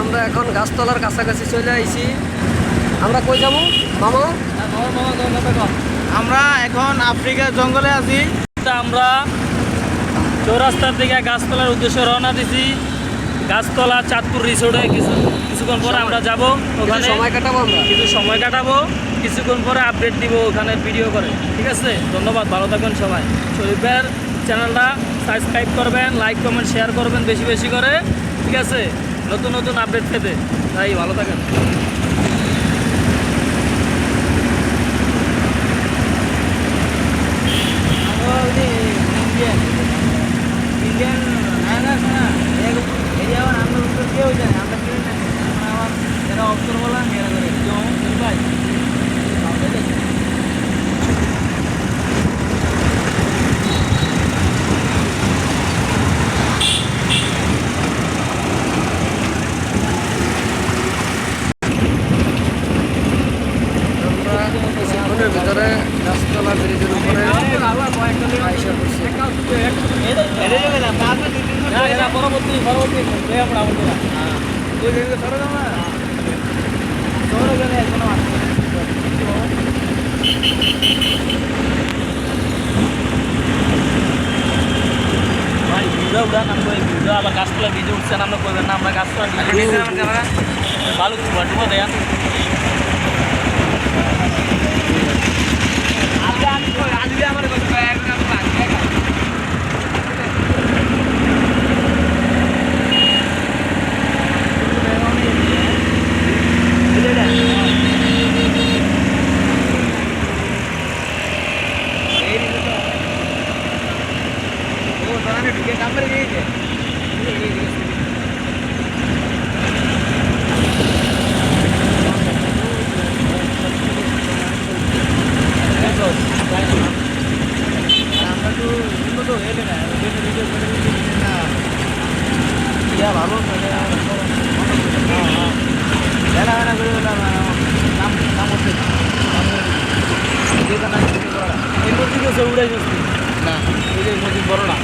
আমরা এখন গাছতলার কাছাকাছি চলে আইছি। আমরা কই যাব? মামা? হ্যাঁ, আমরা এখন আফ্রিকার জঙ্গলে আছি। আমরা চৌরাস্তার দিকে গাছতলার উদ্দেশ্যে রওনা দিছি। গাছতলা চাঁদপুর রিসোর্টে কিছু কিছুক্ষণ পরে আমরা যাব ওখানে। সময় কাটাবো আমরা। কিছু সময় কাটাবো। কিছুক্ষণ পরে আপডেট দিব ওখানে ভিডিও করে। ঠিক আছে? ধন্যবাদ ভালো থাকবেন সবাই। শরীফের চ্যানেলটা সাবস্ক্রাইব করবেন লাইক কমেন্ট শেয়ার করবেন বেশি বেশি করে। ঠিক আছে? নতুন নতুন আপডেট পেতে। তাই ভালো থাকেন। কেউ জানে আমরা কেউ জানি আমার এরা অক্ষর বলা মেয়েরা করে ভাই। ভিতরে গাছতলা ব্রিজের উপরে আইসা করছি এরা পরবর্তী পরবর্তী আমরা আমাদের ভাই ভিডিও উড়ান আমরা এই ভিডিও আবার গাছতলা ভিডিও উঠছেন আমরা করবেন না আমরা গাছতলা ভিডিও ভালো কিছু ঘটবো দেয়া আমরা তো উন্নত হয়ে গেলে ভিডিও করে না ইয়া ভালো বেলা বেলা করে নাম নাম হচ্ছে এই মসজিদ আছে উড়াই না। এই যে মসজিদ বড় না।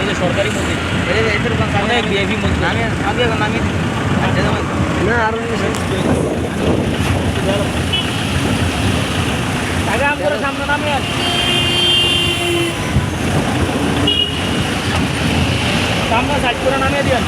এই যে সরকারি দোকান অনেক ভিআইপি মসজিদ আমি আমি এখন আমি না আরও আগে আম করে সামনে নামে আর। সামনে সাইড করে নামিয়ে দিয়েন।